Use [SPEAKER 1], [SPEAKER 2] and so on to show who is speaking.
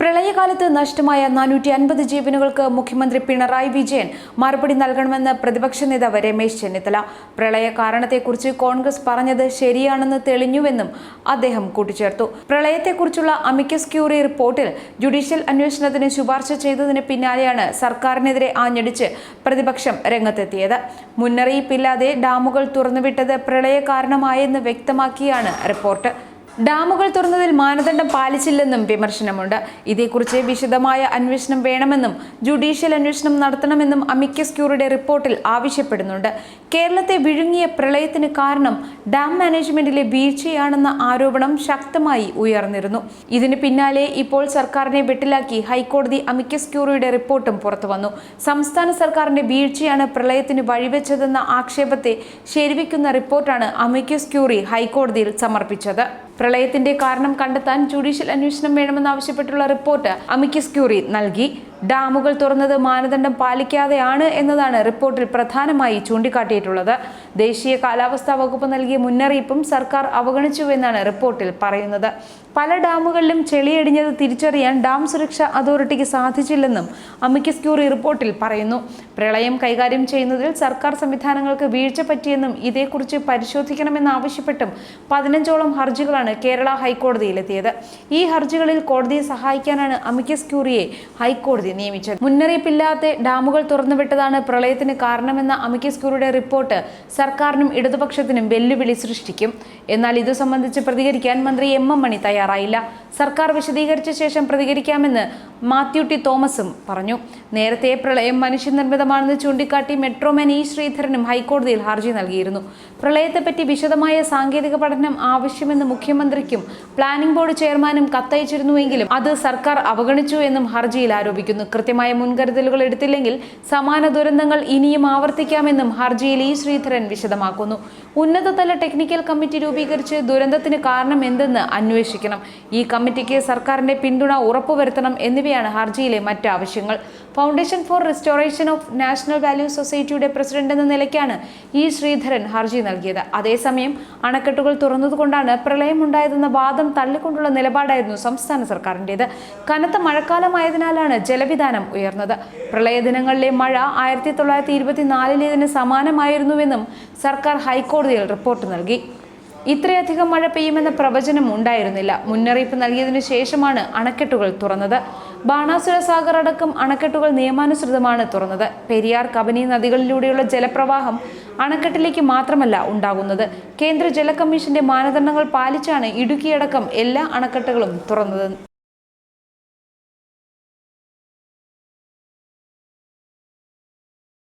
[SPEAKER 1] പ്രളയകാലത്ത് നഷ്ടമായ നാനൂറ്റി അൻപത് ജീവനുകൾക്ക് മുഖ്യമന്ത്രി പിണറായി വിജയൻ മറുപടി നൽകണമെന്ന് പ്രതിപക്ഷ നേതാവ് രമേശ് ചെന്നിത്തല പ്രളയ കാരണത്തെക്കുറിച്ച് കോൺഗ്രസ് പറഞ്ഞത് ശരിയാണെന്ന് തെളിഞ്ഞുവെന്നും അദ്ദേഹം കൂട്ടിച്ചേർത്തു പ്രളയത്തെക്കുറിച്ചുള്ള അമിക്കസ് ക്യൂറി റിപ്പോർട്ടിൽ ജുഡീഷ്യൽ അന്വേഷണത്തിന് ശുപാർശ ചെയ്തതിന് പിന്നാലെയാണ് സർക്കാരിനെതിരെ ആഞ്ഞടിച്ച് പ്രതിപക്ഷം രംഗത്തെത്തിയത് മുന്നറിയിപ്പില്ലാതെ ഡാമുകൾ തുറന്നുവിട്ടത് പ്രളയ കാരണമായെന്ന് വ്യക്തമാക്കിയാണ് റിപ്പോർട്ട് ഡാമുകൾ തുറന്നതിൽ മാനദണ്ഡം പാലിച്ചില്ലെന്നും വിമർശനമുണ്ട് ഇതേക്കുറിച്ച് വിശദമായ അന്വേഷണം വേണമെന്നും ജുഡീഷ്യൽ അന്വേഷണം നടത്തണമെന്നും അമിക്കസ് ക്യൂറിയുടെ റിപ്പോർട്ടിൽ ആവശ്യപ്പെടുന്നുണ്ട് കേരളത്തെ വിഴുങ്ങിയ പ്രളയത്തിന് കാരണം ഡാം മാനേജ്മെന്റിലെ വീഴ്ചയാണെന്ന ആരോപണം ശക്തമായി ഉയർന്നിരുന്നു ഇതിന് പിന്നാലെ ഇപ്പോൾ സർക്കാരിനെ വെട്ടിലാക്കി ഹൈക്കോടതി അമിക്കസ് ക്യൂറിയുടെ റിപ്പോർട്ടും പുറത്തുവന്നു സംസ്ഥാന സർക്കാരിന്റെ വീഴ്ചയാണ് പ്രളയത്തിന് വഴിവെച്ചതെന്ന ആക്ഷേപത്തെ ശരിവയ്ക്കുന്ന റിപ്പോർട്ടാണ് അമിക്കസ് ക്യൂറി ഹൈക്കോടതിയിൽ സമർപ്പിച്ചത് പ്രളയത്തിന്റെ കാരണം കണ്ടെത്താൻ ജുഡീഷ്യൽ അന്വേഷണം വേണമെന്നാവശ്യപ്പെട്ടുള്ള റിപ്പോർട്ട് അമിക്കസ് ക്യൂറി നൽകി ഡാമുകൾ തുറന്നത് മാനദണ്ഡം പാലിക്കാതെയാണ് എന്നതാണ് റിപ്പോർട്ടിൽ പ്രധാനമായി ചൂണ്ടിക്കാട്ടിയിട്ടുള്ളത് ദേശീയ കാലാവസ്ഥാ വകുപ്പ് നൽകിയ മുന്നറിയിപ്പും സർക്കാർ അവഗണിച്ചുവെന്നാണ് റിപ്പോർട്ടിൽ പറയുന്നത് പല ഡാമുകളിലും ചെളിയടിഞ്ഞത് തിരിച്ചറിയാൻ ഡാം സുരക്ഷാ അതോറിറ്റിക്ക് സാധിച്ചില്ലെന്നും അമിക്കസ് ക്യൂറി റിപ്പോർട്ടിൽ പറയുന്നു പ്രളയം കൈകാര്യം ചെയ്യുന്നതിൽ സർക്കാർ സംവിധാനങ്ങൾക്ക് വീഴ്ച പറ്റിയെന്നും ഇതേക്കുറിച്ച് പരിശോധിക്കണമെന്നാവശ്യപ്പെട്ടും പതിനഞ്ചോളം ഹർജികളാണ് കേരള ഹൈക്കോടതിയിലെത്തിയത് ഈ ഹർജികളിൽ കോടതിയെ സഹായിക്കാനാണ് അമിക്കസ് ക്യൂറിയെ ഹൈക്കോടതി നിയമിച്ചത് മുന്നറിയിപ്പില്ലാതെ ഡാമുകൾ തുറന്നുവിട്ടതാണ് പ്രളയത്തിന് കാരണമെന്ന അമിക്കസ് ക്യൂറിയുടെ റിപ്പോർട്ട് സർക്കാരിനും ഇടതുപക്ഷത്തിനും വെല്ലുവിളി സൃഷ്ടിക്കും എന്നാൽ ഇതു സംബന്ധിച്ച് പ്രതികരിക്കാൻ മന്ത്രി എം എം മണി തയ്യാറായില്ല സർക്കാർ വിശദീകരിച്ച ശേഷം പ്രതികരിക്കാമെന്ന് മാത്യു ടി തോമസും പറഞ്ഞു നേരത്തെ പ്രളയം മനുഷ്യനിർമ്മിതമാണെന്ന് ചൂണ്ടിക്കാട്ടി മെട്രോമാൻ ഇ ശ്രീധരനും ഹൈക്കോടതിയിൽ ഹർജി നൽകിയിരുന്നു പ്രളയത്തെപ്പറ്റി വിശദമായ സാങ്കേതിക പഠനം ആവശ്യമെന്ന് മുഖ്യമന്ത്രിക്കും പ്ലാനിംഗ് ബോർഡ് ചെയർമാനും കത്തയച്ചിരുന്നുവെങ്കിലും അത് സർക്കാർ അവഗണിച്ചു എന്നും ഹർജിയിൽ ആരോപിക്കുന്നു ആവശ്യപ്പെട്ടിരുന്നു കൃത്യമായ മുൻകരുതലുകൾ എടുത്തില്ലെങ്കിൽ സമാന ദുരന്തങ്ങൾ ഇനിയും ആവർത്തിക്കാമെന്നും ഹർജിയിൽ ഇ ശ്രീധരൻ വിശദമാക്കുന്നു ഉന്നതതല ടെക്നിക്കൽ കമ്മിറ്റി രൂപീകരിച്ച് ദുരന്തത്തിന് കാരണം എന്തെന്ന് അന്വേഷിക്കണം ഈ കമ്മിറ്റിക്ക് സർക്കാരിന്റെ പിന്തുണ ഉറപ്പുവരുത്തണം എന്നിവയാണ് ഹർജിയിലെ മറ്റ് ആവശ്യങ്ങൾ foundation for restoration of national value സൊസൈറ്റിയുടെ പ്രസിഡന്റ് എന്ന നിലയ്ക്കാണ് ഇ ശ്രീധരൻ ഹർജി നൽകിയത് അതേസമയം അണക്കെട്ടുകൾ തുറന്നതുകൊണ്ടാണ് പ്രളയമുണ്ടായതെന്ന വാദം തള്ളിക്കൊണ്ടുള്ള നിലപാടായിരുന്നു സംസ്ഥാന സർക്കാരിൻ്റേത് കനത്ത മഴക്കാലമായതിനാലാണ് ജലവിധാനം ഉയർന്നത് പ്രളയ ദിനങ്ങളിലെ മഴ ആയിരത്തി തൊള്ളായിരത്തി ഇരുപത്തിനാലിലേതിന് സമാനമായിരുന്നുവെന്നും സർക്കാർ ഹൈക്കോടതിയിൽ റിപ്പോർട്ട് നൽകി ഇത്രയധികം മഴ പെയ്യുമെന്ന പ്രവചനം ഉണ്ടായിരുന്നില്ല മുന്നറിയിപ്പ് നൽകിയതിനു ശേഷമാണ് അണക്കെട്ടുകൾ തുറന്നത് ബാണാസുര സാഗർ അടക്കം അണക്കെട്ടുകൾ നിയമാനുസൃതമാണ് തുറന്നത് പെരിയാർ കബനി നദികളിലൂടെയുള്ള ജലപ്രവാഹം അണക്കെട്ടിലേക്ക് മാത്രമല്ല ഉണ്ടാകുന്നത് കേന്ദ്ര ജല കമ്മീഷന്റെ മാനദണ്ഡങ്ങൾ പാലിച്ചാണ് ഇടുക്കിയടക്കം എല്ലാ അണക്കെട്ടുകളും തുറന്നത്